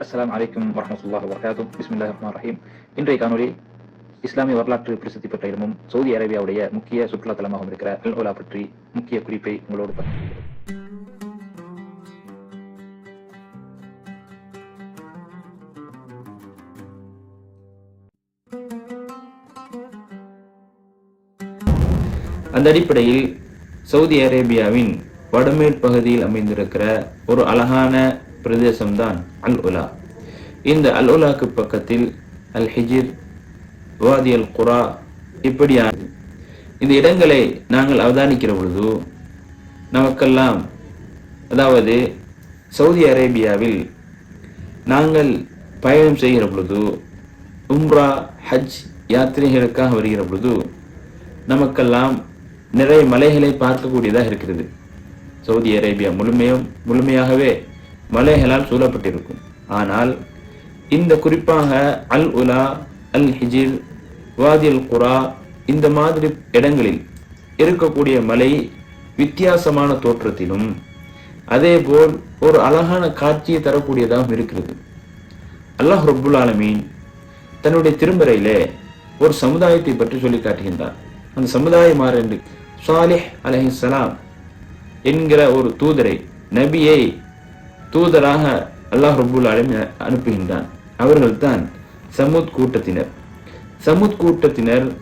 அஸ்லாம் அலைக்கும் வரஹ்மத்துல்லாஹி வபரகாத்துஹு. பிஸ்மில்லா ரஹ்மான் ரஹீம். இன்றைய காணொளி இஸ்லாமிய வரலாற்று பிரசித்தி பெற்ற இடமும் சவுதி அரேபியாவுடைய முக்கிய சுற்றுலா தலமாகவும் இருக்கிற அல் ஓலா பற்றி முக்கிய குறிப்பை உங்களோடு பகிர்கிறேன் அந்த அடிப்படையில் சவுதி அரேபியாவின் வடமேற் பகுதியில் அமைந்திருக்கிற ஒரு அழகான பிரதேசம்தான் அல் உலா. இந்த அல் உலாக்கு பக்கத்தில் அல் ஹிஜிர் வாதி அல் குரா இப்படியான இந்த இடங்களை நாங்கள் அவதானிக்கிற பொழுது நமக்கெல்லாம் அதாவது சவுதி அரேபியாவில் நாங்கள் பயணம் செய்கிற பொழுது உம்ரா ஹஜ் யாத்திரைகளுக்காக வருகிற பொழுது நமக்கெல்லாம் நிறைய மலைகளை பார்க்கக்கூடியதாக இருக்கிறது. சவுதி அரேபியா முழுமையும் முழுமையாகவே மலைகளால் சூழப்பட்டிருக்கும். ஆனால் இந்த குறிப்பாக அல் உலா அல் ஹிஜிர் வாதி அல் குரா இந்த மாதிரி இடங்களில் இருக்கக்கூடிய மலை வித்தியாசமான தோற்றத்திலும் அதேபோல் ஒரு அழகான காட்சியை தரக்கூடியதாகவும் இருக்கிறது. அல்லாஹ் ரபுல் ஆலமீன் தன்னுடைய திருமறையிலே ஒரு சமுதாயத்தை பற்றி சொல்லி காட்டுகின்றார் அந்த சமுதாயமார் என்று சாலிஹ் சலாம் என்கிற ஒரு தூதரை நபியை தூதராக அல்லாஹ் ரபுல் ஆலமீன் அனுப்புகின்றான். அவர்கள்தான் சமுத் கூட்டத்தினர். சமுத் கூட்டத்தினர்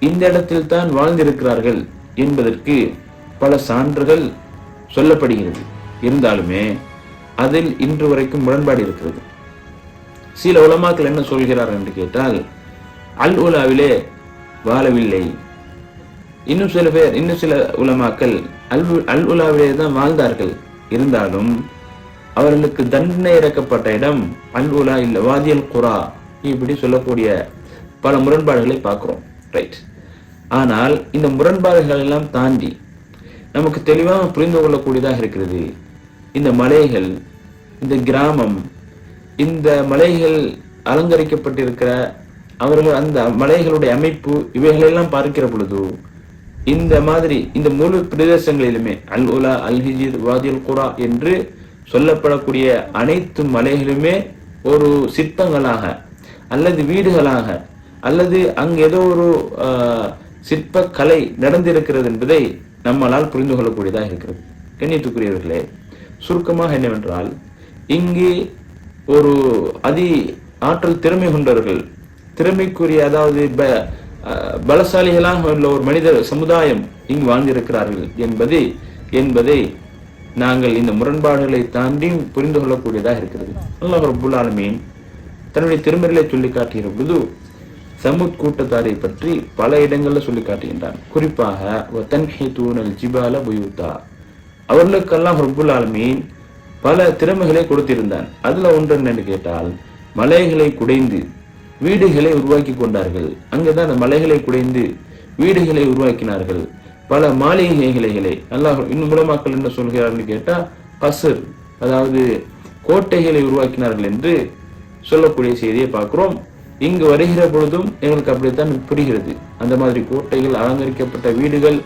இந்த இடத்தில் தான் வாழ்ந்திருக்கிறார்கள் என்பதற்கு பல சான்றுகள் சொல்லப்படுகிறது. இருந்தாலுமே அதில் இன்று வரைக்கும் முரண்பாடு இருக்கிறது. சில உலமாக்கள் என்ன சொல்கிறார் என்று கேட்டால் அல் உலாவிலே வாழவில்லை. இன்னும் சில பேர் இன்னும் சில உலமாக்கள் அல் அல் உலாவிலே தான் வாழ்ந்தார்கள். இருந்தாலும் அவர்களுக்கு தண்டனை இறக்கப்பட்ட இடம் அல் உலா இல்லை வாதியல் குரா இப்படி சொல்லக்கூடிய பல முரண்பாடுகளை பார்க்குறோம். ரைட் ஆனால் இந்த முரண்பாடுகள் எல்லாம் தாண்டி நமக்கு தெளிவாக புரிந்து கொள்ளக்கூடியதாக இருக்கிறது. இந்த மலைகள் இந்த கிராமம் இந்த மலைகள் அலங்கரிக்கப்பட்டிருக்கிற அவர்கள் அந்த மலைகளுடைய அமைப்பு இவைகளெல்லாம் பார்க்கிற பொழுது இந்த மாதிரி இந்த முழு பிரதேசங்களிலுமே அல் உலா அல் ஹிஜிர் வாதில் குரா என்று சொல்லப்படக்கூடிய அனைத்து மலைகளுமே ஒரு சிற்பங்களாக அல்லது வீடுகளாக அல்லது அங்கு ஏதோ ஒரு சிற்ப கலை நடந்திருக்கிறது என்பதை நம்மளால் புரிந்து கொள்ளக்கூடியதாக இருக்கிறது. கண்ணியத்துக்குரியவர்களே சுருக்கமாக என்னவென்றால் இங்கே ஒரு அதி ஆற்றல் திறமை கொண்டவர்கள் திறமைக்குரிய அதாவது இப்போ பலசாலிகளாக உள்ள ஒரு மனித சமுதாயம் இங்கு வாழ்ந்திருக்கிறார்கள் என்பதை என்பதை நாங்கள் இந்த முரண்பாடுகளை தாண்டியும் புரிந்து கொள்ளக்கூடியதாக இருக்கிறது. அல்லாஹ் ரபுல் ஆலமீன் தன்னுடைய திருமறையிலே சொல்லி காட்டுகிற பொழுது சமுத் கூட்டத்தாரை பற்றி பல இடங்களில் சொல்லி காட்டுகின்றான். குறிப்பாக வதன்ஹிதூனல் ஜிபால புயூத்தா. அவர்களுக்கெல்லாம் ரபுல் ஆலமீன் பல திறமைகளை கொடுத்திருந்தான். அதுல ஒன்று என்னன்னு கேட்டால் மலைகளை குடைந்து வீடுகளை உருவாக்கி கொண்டார்கள். அங்குதான் அந்த மலைகளை குடைந்து வீடுகளை உருவாக்கினார்கள். பல மாளிகைகளை அல்லாஹ் இன்னும் உலமாக்கள் என்ன சொல்கிறார்கள் கேட்டா கசர் அதாவது கோட்டைகளை உருவாக்கினார்கள் என்று சொல்லக்கூடிய செய்தியை பார்க்கிறோம். இங்கு வருகிற பொழுதும் எங்களுக்கு அப்படித்தான் புரிகிறது. அந்த மாதிரி கோட்டைகள் அலங்கரிக்கப்பட்ட வீடுகள்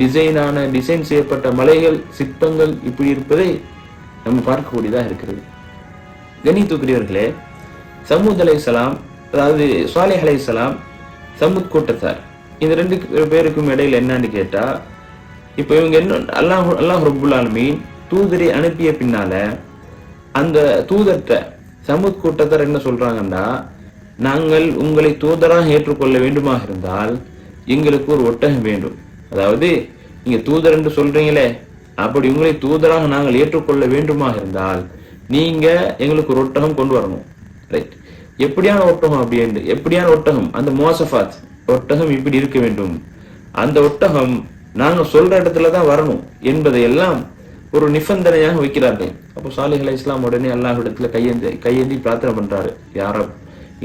டிசைனான டிசைன் செய்யப்பட்ட மலைகள் சிற்பங்கள் இப்படி இருப்பதை நம்ம பார்க்கக்கூடியதாக இருக்கிறது. கணித்துக்குரியவர்களே சமூத் சலாம் அதாவது சுவாலி அலைஹிஸ்ஸலாம் சமுத் கூட்டத்தார். இந்த ரெண்டு பேருக்கும் இடையில் என்னன்னு கேட்டால் இப்போ இவங்க என்ன அல்லாஹ் அல்லாஹ் ரபுல்லாலுமீன் தூதரை அனுப்பிய பின்னால அந்த தூதர்கிட்ட சமுத் கூட்டத்தார் என்ன சொல்றாங்கன்னா நாங்கள் உங்களை தூதராக ஏற்றுக்கொள்ள வேண்டுமாக இருந்தால் எங்களுக்கு ஒரு ஒட்டகம் வேண்டும். அதாவது நீங்க தூதர் என்று சொல்றீங்களே அப்படி உங்களை தூதராக நாங்கள் ஏற்றுக்கொள்ள வேண்டுமாக இருந்தால் நீங்க எங்களுக்கு ஒரு ஒட்டகம் கொண்டு வரணும். ரைட் எப்படியான ஒட்டகம் அப்படின்னு எப்படியான ஒட்டகம்? அந்த மோசஃபாத் ஒட்டகம் இப்படி இருக்க வேண்டும். அந்த ஒட்டகம் நாங்க சொல்ற இடத்துல தான் வரணும் என்பதை எல்லாம் ஒரு நிபந்தனையாக வைக்கிறார்கள். அப்போ சாலிஹ் அலைஹிஸ் இஸ்லாம் உடனே அல்லாஹ்விடத்துல கையேந்தி கையேந்தி பிரார்த்தனை பண்றாரு. யாரும்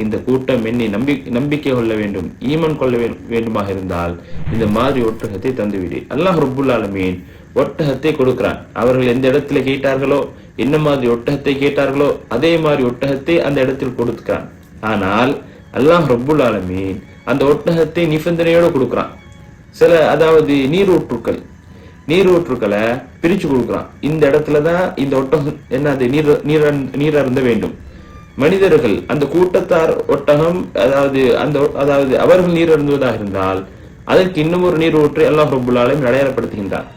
இந்த கூட்டம் என்னை நம்பி நம்பிக்கை கொள்ள வேண்டும் ஈமன் கொள்ள வேண்டுமாக இருந்தால் இந்த மாதிரி ஒட்டகத்தை தந்துவிடு. அல்லாஹ் ரபுல் ஆலமீன் ஒட்டகத்தை கொடுக்கிறான். அவர்கள் எந்த இடத்துல கேட்டார்களோ என்ன மாதிரி ஒட்டகத்தை கேட்டார்களோ அதே மாதிரி ஒட்டகத்தை அந்த இடத்தில் கொடுத்துக்கிறான் ஆனால் அல்லாஹ் ரபுல் ஆலமீன் அந்த ஒட்டகத்தை நிபந்தனையோட கொடுக்கிறான். சில அதாவது நீரூற்றுக்கள் நீரூற்றுக்களை பிரிச்சு கொடுக்குறான். இந்த இடத்துல தான் இந்த ஒட்டகம் என்னது நீர் நீர் நீர் அருந்த வேண்டும். மனிதர்கள் அந்த கூட்டத்தார் ஒட்டகம் அதாவது அந்த அதாவது அவர்கள் நீர் அருந்துவதாக இருந்தால் அதற்கு இன்னும் ஒரு நீர் ஊற்றை அல்லாஹ் ரபுல்லாலையும் அடையாளப்படுத்துகின்றான்.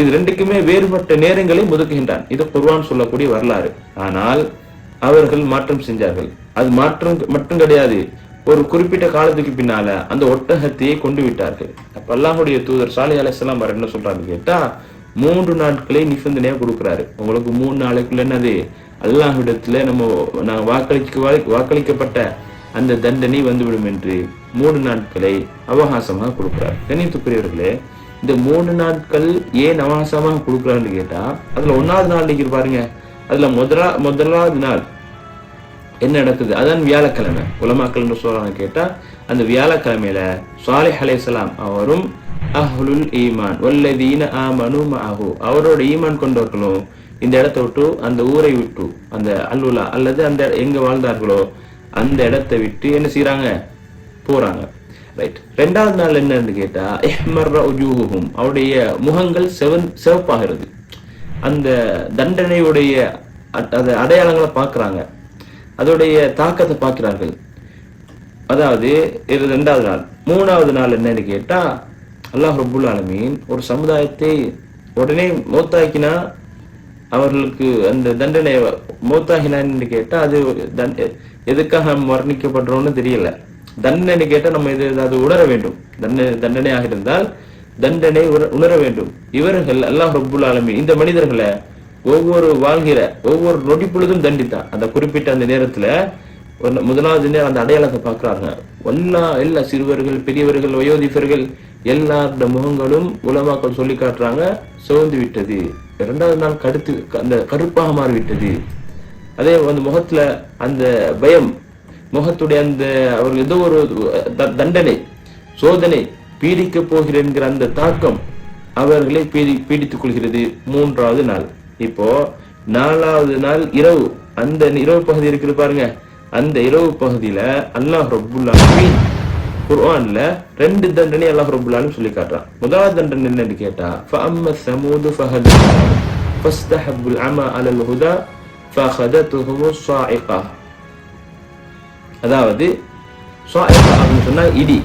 இது ரெண்டுக்குமே வேறுபட்ட நேரங்களை ஒதுக்குகின்றான். இது குர்வான் சொல்லக்கூடிய வரலாறு. ஆனால் அவர்கள் மாற்றம் செஞ்சார்கள். அது மாற்றம் மட்டும் கிடையாது. ஒரு குறிப்பிட்ட காலத்துக்கு பின்னால அந்த ஒட்டகத்தையே கொண்டு விட்டார்கள். அப்ப அல்லாஹுடைய தூதர் சாலை அலைசலாம் அவர் என்ன சொல்றாங்க கேட்டா மூன்று நாட்களே நிபந்தனையா கொடுக்கிறாரு. உங்களுக்கு மூணு நாளைக்குள்ள என்னது? அல்லாஹ்விடத்தில் நம்ம நான் வாக்களிக்க வாக்களிக்கப்பட்ட அந்த தண்டனை வந்துவிடும் என்று மூணு நாட்களை அவகாசமாக கொடுக்கிறார். கணித்துக்குரியவர்களே இந்த மூணு நாட்கள் ஏன் அவகாசமாக கொடுக்குறான்னு கேட்டா அதுல ஒன்றாவது நாள் இன்னைக்கு பாருங்க. அதுல முதலா முதலாவது நாள் என்ன நடக்குது? அதான் வியாழக்கிழமை. உலமாக்கள்னு சொல்றாங்க கேட்டா அந்த வியாழக்கிழமையில சாலிஹ் அலைஹிஸ்ஸலாம் அவரும் அஹ்லுல் ஈமான் வல்லதீன ஆமனு ஆஹு அவரோட ஈமான் கொண்டவர்களும் இந்த இடத்த விட்டு அந்த ஊரை விட்டு அந்த அல்லுலா அல்லது அந்த எங்க வாழ்ந்தார்களோ அந்த இடத்தை விட்டு என்ன செய்யறாங்க போறாங்க. ரைட் ரெண்டாவது நாள் என்னன்னு கேட்டா இஹ்மர்ர உஜூஹும் அவருடைய முகங்கள் செவன் சிவப்பாகிறது. அந்த தண்டனையுடைய அட்- அது அடையாளங்களை பார்க்குறாங்க. அதோடைய தாக்கத்தை பார்க்கிறார்கள். அதாவது இது ரெண்டாவது நாள். மூணாவது நாள் என்னன்னு கேட்டா அல்லாஹ் ரபுல் ஆலமீன் ஒரு சமுதாயத்தை உடனே மௌத்தாக்கினா அவர்களுக்கு அந்த தண்டனை மௌத்தாகினான்னு கேட்டா அது தண்ட- எதுக்காக வர்ணிக்கப்படுறோம்னு தெரியல. தண்டனை கேட்டா நம்ம இது அது உணர வேண்டும். தண்டனை தண்டனையாக இருந்தால் தண்டனை உணர- உணர வேண்டும். இவர்கள் அல்லாஹ் ரபுல் ஆலமீன் இந்த மனிதர்களை ஒவ்வொரு வாழ்கிற ஒவ்வொரு நொடி பொழுதும் தண்டித்தான். அந்த குறிப்பிட்ட அந்த நேரத்துல முதலாவது நேரம் அந்த அடையாளத்தை பார்க்குறாங்க. எல்லா எல்லா சிறுவர்கள் பெரியவர்கள் வயோதிபர்கள் எல்லாரோட முகங்களும் உலமாக்கள் சொல்லி காட்டுறாங்க சோர்ந்து விட்டது. இரண்டாவது நாள் கடுத்து அந்த கருப்பாக மாறிவிட்டது. அதே அந்த முகத்துல அந்த பயம் முகத்துடைய அந்த அவர்கள் ஏதோ ஒரு த- தண்டனை சோதனை பீடிக்க போகிற என்கிற அந்த தாக்கம் அவர்களை பீடி பீடித்துக் கொள்கிறது மூன்றாவது நாள். இப்போ நாலாவது நாள் இரவு. அந்த இரவு பகுதி இருக்குது பாருங்க. அந்த இரவு பகுதியில அல்லாஹ் ரப்புல் குர்ஆன்ல ரெண்டு தண்டனை அல்லாஹ் ரபுல்லாலும் சொல்லி காட்டுறான். முதலாவது தண்டனை என்னன்னு கேட்டா ஃபஅம்ம சமூது ஃபஹது ஃபஸ்தஹபுல் அமா அலல் ஹுதா ஃபஹதத்துஹுமு ஸாயிகா. அதாவது ஸாயிகா அப்படின்னு சொன்னா இடி.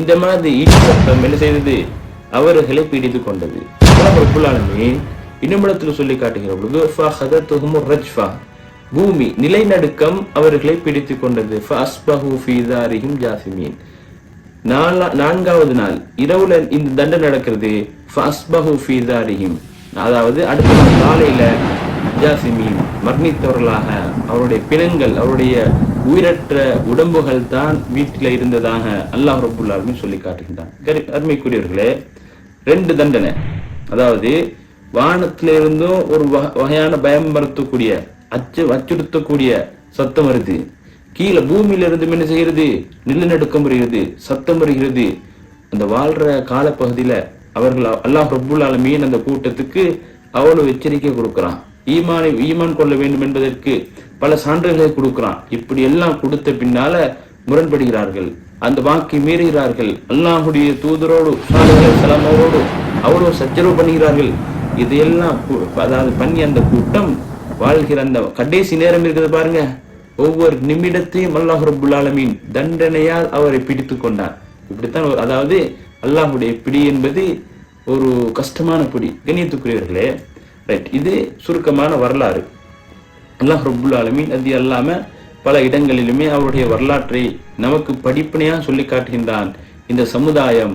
இந்த மாதிரி இடி சத்தம் என்ன செய்தது? அவர்களை பிடித்து கொண்டது. அல்லாஹ் ரபுல்லாலுமே இன்னும் இடத்துல சொல்லி காட்டுகிற பொழுது ஃபஹதத்துஹுமு ரஜ்ஃபா. பூமி நிலைநடுக்கம் அவர்களை பிடித்துக் கொண்டது. ஜாசிமீன் நாலா- நான்காவது நாள் இரவுல இந்த தண்டனை நடக்கிறது. அதாவது அடுத்த நாள் காலையில ஜாசிமீன் மர்ணித்தவர்களாக அவருடைய பிணங்கள் அவருடைய உயிரற்ற உடம்புகள் தான் வீட்டில் இருந்ததாக அல்லாஹ் ரபுல் சொல்லி காட்டுகின்றான். அருமைக்குரியவர்களே ரெண்டு தண்டனை. அதாவது வானத்திலிருந்தும் ஒரு வக- வகையான பயம் மறுத்தக்கூடிய அச்சு அச்சுறுத்தக்கூடிய சத்தம் வருது. கீழே பூமியில இருந்து என்ன செய்கிறது? நிலநடுக்கம் வருகிறது. சத்தம் வருகிறது. அந்த வாழ்ற காலப்பகுதியில அவர்கள் அல்லாஹ் ரப்புல் ஆலமீன் அந்த கூட்டத்துக்கு அவ்வளவு எச்சரிக்கை கொடுக்கிறான். ஈமானை ஈமான் கொள்ள வேண்டும் என்பதற்கு பல சான்றுகளை கொடுக்கிறான். இப்படி எல்லாம் கொடுத்த பின்னால முரண்படுகிறார்கள். அந்த வாக்கை மீறுகிறார்கள். அல்லாஹுடைய தூதரோடு சலாம் அவ்வளவு சச்சரவு பண்ணுகிறார்கள் இதையெல்லாம் அதாவது பண்ணி அந்த கூட்டம் வாழ்கிற அந்த கடைசி நேரம் இருக்குது பாருங்க. ஒவ்வொரு நிமிடத்தையும் அல்லாஹ் ரபுல் ஆலமீன் தண்டனையால் அவரை பிடித்து கொண்டார். இப்படித்தான் அதாவது அல்லாஹுடைய பிடி என்பது ஒரு கஷ்டமான பிடி. கண்ணியத்துக்குரியவர்களே ரைட் இது சுருக்கமான வரலாறு. அல்லாஹ் ரபுல் ஆலமீன் அது அல்லாம பல இடங்களிலுமே அவருடைய வரலாற்றை நமக்கு படிப்பனையாக சொல்லி காட்டுகின்றான். இந்த சமுதாயம்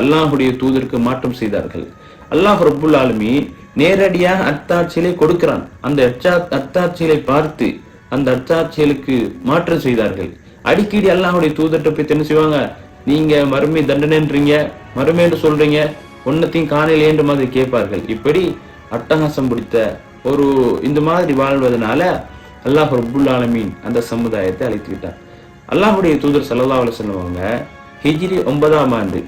அல்லாஹுடைய தூதருக்கு மாற்றம் செய்தார்கள். அல்லாஹ் ரபுல் ஆலமீன் நேரடியாக அத்தாட்சியிலே கொடுக்கிறான். அந்த அத்தாட்சியிலை பார்த்து அந்த அத்தாட்சியலுக்கு மாற்றம் செய்தார்கள். அடிக்கடி அல்லாஹுடைய தூதர்கிட்ட போய் என்ன செய்வாங்க? நீங்க மறுமை தண்டனைன்றீங்க மறுமைன்னு சொல்றீங்க ஒன்னத்தையும் காணலையேன்ற மாதிரி கேட்பார்கள். இப்படி அட்டகாசம் பிடித்த ஒரு இந்த மாதிரி வாழ்வதனால அல்லாஹ் ரபுல் ஆலமீன் அந்த சமுதாயத்தை அழைத்துக்கிட்டார் அல்லாஹுடைய தூதர் ஸல்லல்லாஹு சொல்லுவாங்க அவங்க ஹிஜ்ரி ஒன்பதாம் ஆண்டு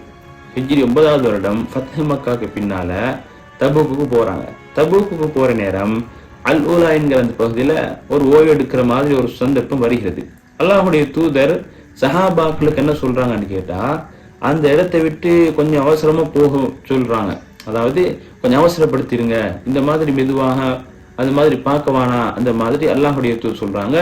ஹிஜ்ரி ஒன்பதாவது வருடம் ஃபத்ஹ் மக்காக்கு பின்னால தபூக்குக்கு போறாங்க. தபூக்குக்கு போற நேரம் அல் ஊலா என்கிற அந்த பகுதியில ஒரு ஓய்வு எடுக்கிற மாதிரி ஒரு சந்தர்ப்பம் வருகிறது. அல்லாஹுடைய தூதர் சஹாபாக்களுக்கு என்ன சொல்றாங்கன்னு கேட்டா அந்த இடத்தை விட்டு கொஞ்சம் அவசரமா போக சொல்றாங்க. அதாவது கொஞ்சம் அவசரப்படுத்திருங்க. இந்த மாதிரி மெதுவாக அது மாதிரி பார்க்கவானா அந்த மாதிரி அல்லாஹுடைய தூர் சொல்றாங்க.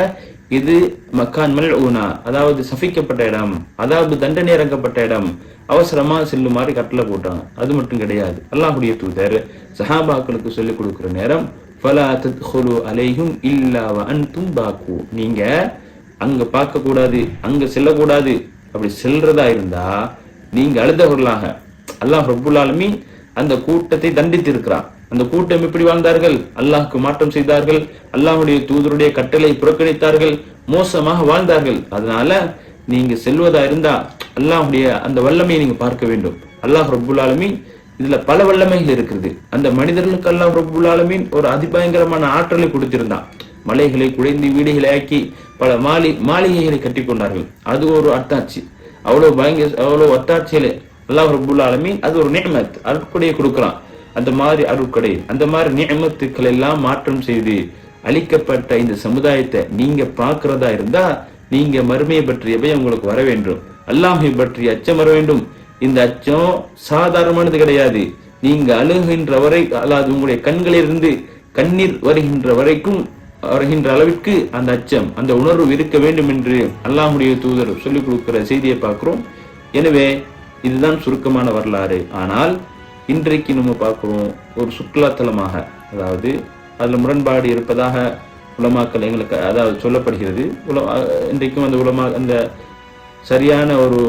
இது மக்கான் மல் ஊனா அதாவது சபிக்கப்பட்ட இடம் அதாவது தண்டனை இறங்கப்பட்ட இடம் அவசரமா செல்லுமாறு கட்டளை போட்டாங்க. அது மட்டும் கிடையாது. அல்லாஹுடைய தூதர் சஹாபாக்களுக்கு சொல்லிக் கொடுக்கிற நேரம் ஃபலா தத்ஹுலு அலைஹும் இல்லா அன்தும் பாக்கு. நீங்க அங்க பார்க்க கூடாது அங்க செல்லக்கூடாது. அப்படி செல்றதா இருந்தா நீங்க அழுதவர்களாக அல்லாஹ் ரபுல்லாலுமே அந்த கூட்டத்தை தண்டித்து இருக்கிறான் அந்த கூட்டம் எப்படி வாழ்ந்தார்கள். அல்லாஹ்க்கு மாற்றம் செய்தார்கள். அல்லாஹுடைய தூதருடைய கட்டளை புறக்கணித்தார்கள். மோசமாக வாழ்ந்தார்கள். அதனால நீங்க செல்வதா இருந்தா அல்லாஹுடைய அந்த வல்லமையை நீங்க பார்க்க வேண்டும். அல்லாஹ் ரபுல் ஆலமீன் இதுல பல வல்லமைகள் இருக்குது. அந்த மனிதர்களுக்கு அல்லாஹ் ரபுல் ஆலமீன் ஒரு அதிபயங்கரமான ஆற்றலை கொடுத்திருந்தான். மலைகளை குடைந்து வீடுகளை ஆக்கி பல மாளி மாளிகைகளை கட்டி கொண்டார்கள் அது ஒரு அத்தாட்சி. அவ்வளவு பயங்கர அவ்வளவு அத்தாட்சியில அல்லாஹ் ரபுல் ஆலமீன் அது ஒரு நியமத். அற்புடைய கொடுக்கலாம். அந்த மாதிரி அருட்கொடை அந்த மாதிரி நியமத்துக்கள் எல்லாம் மாற்றம் செய்து அளிக்கப்பட்ட இந்த சமுதாயத்தை நீங்க பார்க்கிறதா இருந்தா நீங்க மறுமையை பற்றிய பயம் உங்களுக்கு வர வேண்டும். அல்லாஹை பற்றிய அச்சம் வர வேண்டும். இந்த அச்சம் சாதாரணமானது கிடையாது. நீங்க அழுகின்ற வரை அல்லாது உங்களுடைய கண்களிலிருந்து கண்ணீர் வருகின்ற வரைக்கும் வருகின்ற அளவிற்கு அந்த அச்சம் அந்த உணர்வு இருக்க வேண்டும் என்று அல்லாஹுடைய தூதர் சொல்லிக் கொடுக்கிற செய்தியை பார்க்கிறோம். எனவே இதுதான் சுருக்கமான வரலாறு. ஆனால் இன்றைக்கு நம்ம பார்க்குறோம் ஒரு சுற்றுலாத்தலமாக. அதாவது அதில் முரண்பாடு இருப்பதாக உலமாக்கள் எங்களுக்கு அதாவது சொல்லப்படுகிறது. உல இன்றைக்கும் அந்த உலமா அந்த சரியான ஒரு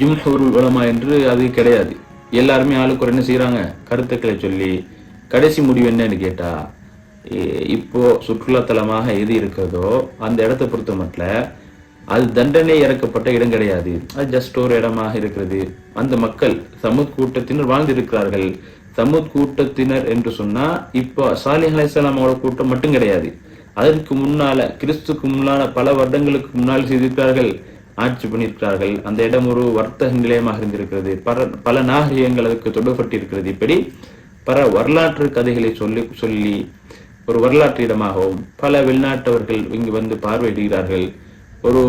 ஜும்ஹூருல் உலமா என்று அது கிடையாது. எல்லாருமே ஆளுக்கு ஒரு என்ன செய்கிறாங்க கருத்துக்களை சொல்லி கடைசி முடிவு என்னன்னு கேட்டால் இப்போ சுற்றுலாத்தலமாக எது இருக்கிறதோ அந்த இடத்த பொறுத்த மட்டும் அது தண்டனை இறக்கப்பட்ட இடம் கிடையாது. அது ஜஸ்ட் ஒரு இடமாக இருக்கிறது. அந்த மக்கள் சமூக கூட்டத்தினர் வாழ்ந்திருக்கிறார்கள். சமூக கூட்டத்தினர் என்று சொன்னா இப்போ சாலிஹ் அலைஹிஸ்ஸலாம் அவரோட கூட்டம் மட்டும் கிடையாது. அதற்கு முன்னால கிறிஸ்துக்கு முன்னால பல வருடங்களுக்கு முன்னால் செய்திருக்கிறார்கள். ஆட்சி பண்ணியிருக்கிறார்கள். அந்த இடம் ஒரு வர்த்தக நிலையமாக இருந்திருக்கிறது. பல பல நாகரிகங்கள் அதுக்கு தொடர்பட்டிருக்கிறது இப்படி பல வரலாற்று கதைகளை சொல்லி சொல்லி ஒரு வரலாற்று இடமாகவும் பல வெளிநாட்டவர்கள் இங்கு வந்து பார்வையிடுகிறார்கள். ஒரு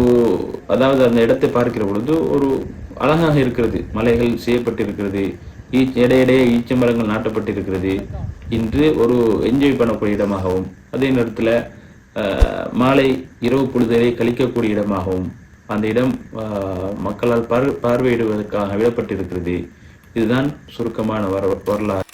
அதாவது அந்த இடத்தை பார்க்கிற பொழுது ஒரு அழகாக இருக்கிறது. மலைகள் செய்யப்பட்டிருக்கிறது. ஈ- இடையிடையே ஈச்ச மரங்கள் நாட்டப்பட்டிருக்கிறது. இன்று ஒரு என்ஜாய் பண்ணக்கூடிய இடமாகவும் அதே நேரத்தில் மாலை இரவு பொழுதலை கழிக்கக்கூடிய இடமாகவும் அந்த இடம் மக்களால் பார் பார்வையிடுவதற்காக விடப்பட்டிருக்கிறது. இதுதான் சுருக்கமான வர வரலாறு.